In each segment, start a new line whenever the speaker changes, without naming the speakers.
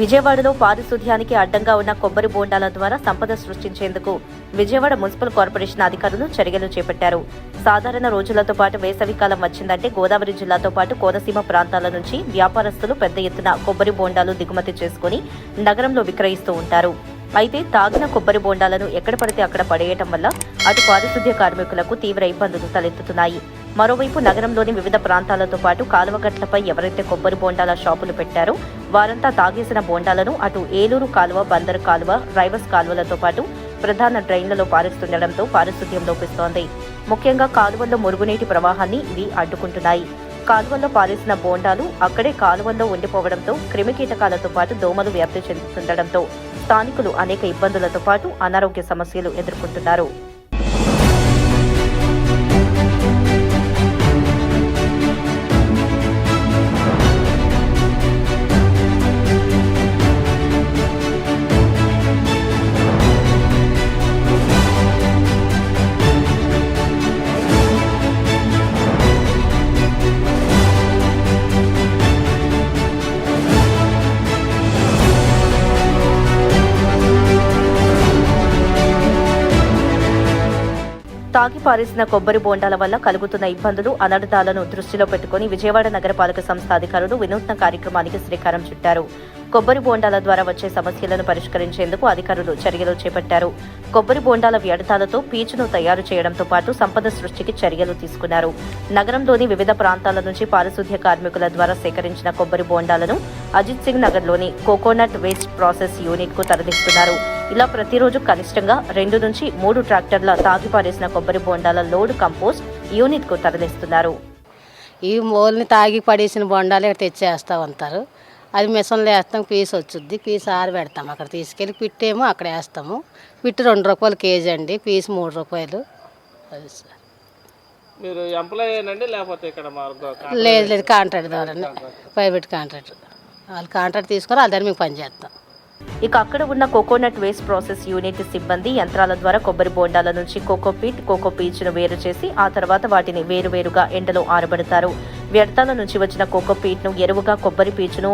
విజయవాడలో పారిశుధ్యానికి అడ్డంగా ఉన్న కొబ్బరి బోండాల ద్వారా సంపద సృష్టించేందుకు విజయవాడ మున్సిపల్ కార్పొరేషన్ అధికారులు చర్యలు చేపట్టారు. సాధారణ రోజులతో పాటు వేసవికాలం వచ్చిందంటే గోదావరి జిల్లాతో పాటు కోనసీమ ప్రాంతాల నుంచి వ్యాపారస్తులు పెద్ద ఎత్తున కొబ్బరి బోండాలు దిగుమతి చేసుకుని నగరంలో విక్రయిస్తూ ఉంటారు. అయితే తాగిన కొబ్బరి బోండాలను ఎక్కడ పడితే అక్కడ పడేయటం వల్ల అటు పారిశుద్ధ్య కార్మికులకు తీవ్ర ఇబ్బందులు తలెత్తుతున్నాయి. మరోవైపు నగరంలోని వివిధ ప్రాంతాలతో పాటు కాలువగట్లపై ఎవరైతే కొబ్బరి బోండాల షాపులు పెట్టారో వారంతా తాగేసిన బోండాలను అటు ఏలూరు కాలువ బందరు కాలువ రైవస్ కాలువలతో పాటు ప్రధాన డ్రైన్లలో పారిస్తుండటంతో పారిశుద్ధ్యం లోపిస్తోంది. ముఖ్యంగా కాలువల్లో మురుగునీటి ప్రవాహాన్ని ఇవి అడ్డుకుంటున్నాయి. కాలువల్లో పారేసిన బోండాలు అక్కడే కాలువల్లో ఉండిపోవడంతో క్రిమికీటకాలతో పాటు దోమలు వ్యాప్తి చెందుతుండటంతో స్థానికులు అనేక ఇబ్బందులతో పాటు అనారోగ్య సమస్యలు ఎదుర్కొంటున్నారు. తాగి పారేసిన కొబ్బరి బోండాల వల్ల కలుగుతున్న ఇబ్బందులు అనర్థాలను దృష్టిలో పెట్టుకుని విజయవాడ నగరపాలక సంస్థ అధికారులు వినూత్న కార్యక్రమానికి శ్రీకారం చుట్టారు. కొబ్బరి బోండాల ద్వారా వచ్చే సమస్యలను పరిష్కరించేందుకు అధికారులు చర్యలు చేపట్టారు. కొబ్బరి బోండాల వ్యర్థాలతో పీచును తయారు చేయడంతో పాటు సంపద సృష్టికి చర్యలు తీసుకున్నారు. నగరంలోని వివిధ ప్రాంతాల నుంచి పారిశుద్ధ్య కార్మికుల ద్వారా సేకరించిన కొబ్బరి బోండాలను అజిత్ సింగ్ నగర్లోని కోకోనట్ వేస్ట్ ప్రాసెస్ యూనిట్కు తరలిస్తున్నారు. ఇలా ప్రతిరోజు కనిష్టంగా రెండు నుంచి మూడు ట్రాక్టర్ల తాగి పారేసిన కొబ్బరి బోండాల లోడ్ కంపోస్ట్ యూనిట్కు తరలిస్తున్నారు.
ఈ మూలని తాగి పడేసిన బొండాలు ఇక్కడ తెచ్చేస్తా ఉంటారు అది మిషన్లో వేస్తాం పీస్ వచ్చుద్ది. పీస్ ఆరు పెడతాం. అక్కడ తీసుకెళ్ళి పిట్టేమో అక్కడ వేస్తాము. పిట్టు రెండు రూపాయలు కేజీ అండి. పీస్ మూడు రూపాయలు. అది సార్.
మీరు ఎంప్లాయ్ లేకపోతే ఇక్కడ
లేదు లేదు కాంట్రాక్ట్ ద్వారా ప్రైవేట్ కాంట్రాక్ట్ వాళ్ళు కాంట్రాక్ట్ తీసుకొని వాళ్ళ దగ్గర మేము పని చేస్తాం.
ఇక అక్కడ ఉన్న కోకోనట్ వేస్ట్ ప్రాసెస్ యూనిట్ సిబ్బంది యంత్రాల ద్వారా కొబ్బరి బోండాల నుంచి కోకో పీట్ కోకో పీచును వేరు చేసి ఆ తర్వాత వాటిని వేరువేరుగా ఎండలో ఆరబడతారు. వ్యర్థాల నుంచి వచ్చిన కోకోపీట్ను ఎరువుగా కొబ్బరి పీచును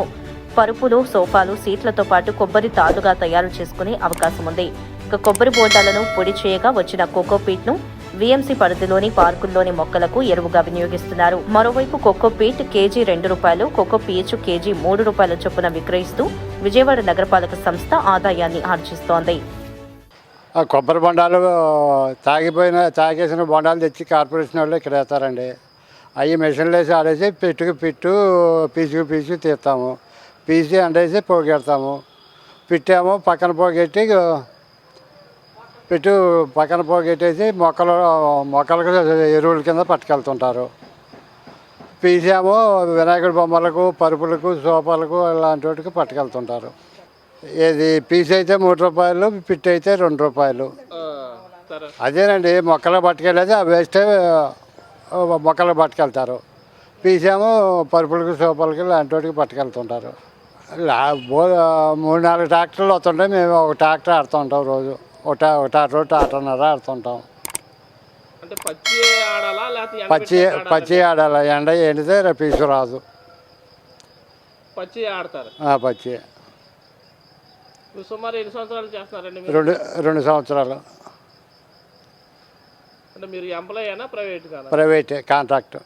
పరుపులు సోఫాలు సీట్లతో పాటు కొబ్బరి తాడుగా తయారు చేసుకునే అవకాశం ఉంది ఇక కొబ్బరి బోండాలను పొడి చేయగా వచ్చిన కోకోపీట్ను వీఎంసీ పరిధిలోని పార్కుల్లోని మొక్కలకు ఎరువుగా వినియోగిస్తున్నారు. మరోవైపు కోకో పీట్ కేజీ రెండు రూపాయలు కోకో పీచు కేజీ మూడు రూపాయల చొప్పున విక్రయిస్తూ విజయవాడ నగరపాలక సంస్థ ఆదాయాన్ని ఆర్జిస్తోంది.
ఆ కొబ్బరి బొండాలు తాగిపోయిన తాగేసిన బొండాలు తెచ్చి కార్పొరేషన్ వాళ్ళు ఇక్కడ వేస్తారండి అవి మెషిన్లు వేసి ఆడేసి పెట్టుకు పిట్టు పీచుకు పీచు తీస్తాము. పీసి అండేసి పోగెడతాము. పిట్టాము పక్కన పోగెట్టి పెట్టు పక్కన పోగెట్టేసి మొక్కలు మొక్కలకు ఎరువుల కింద పట్టుకెళ్తుంటారు. పీసేమో వినాయకుడి బొమ్మలకు పరుపులకు సోఫాలకు ఇలాంటి వాటికి పట్టుకెళ్తుంటారు. ఏది పీస్ అయితే మూడు రూపాయలు పిట్ అయితే రెండు రూపాయలు. అదేనండి మొక్కలు పట్టుకెళ్ళేది ఆ వేస్ట్ మొక్కలు పట్టుకెళ్తారు. పీసేమో పరుపులకు సోఫాలకి ఇలాంటి వాటికి పట్టుకెళ్తుంటారు మూడు నాలుగు ట్రాక్టర్లు వస్తుంటాయి మేము ఒక ట్రాక్టర్ ఆడుతుంటాం రోజు. ఒక టా ఒక ట్రాక్టర్ ట్రాక్టర్న్నర ఆడుతుంటాం.
అంటే పచ్చి
పచ్చి
ఆడాలా?
పచ్చి ఆడాలి? ఎండ ఎండితే రేపు రాదు.
పచ్చి ఆడతారు?
పచ్చి.
మీరు సుమారు ఎన్ని సంవత్సరాలు చేస్తున్నారండి
రెండు రెండు సంవత్సరాలు.
అంటే మీరు ఎంప్లాయ్ అయినా ప్రైవేట్
ప్రైవేట్ కాంట్రాక్ట్.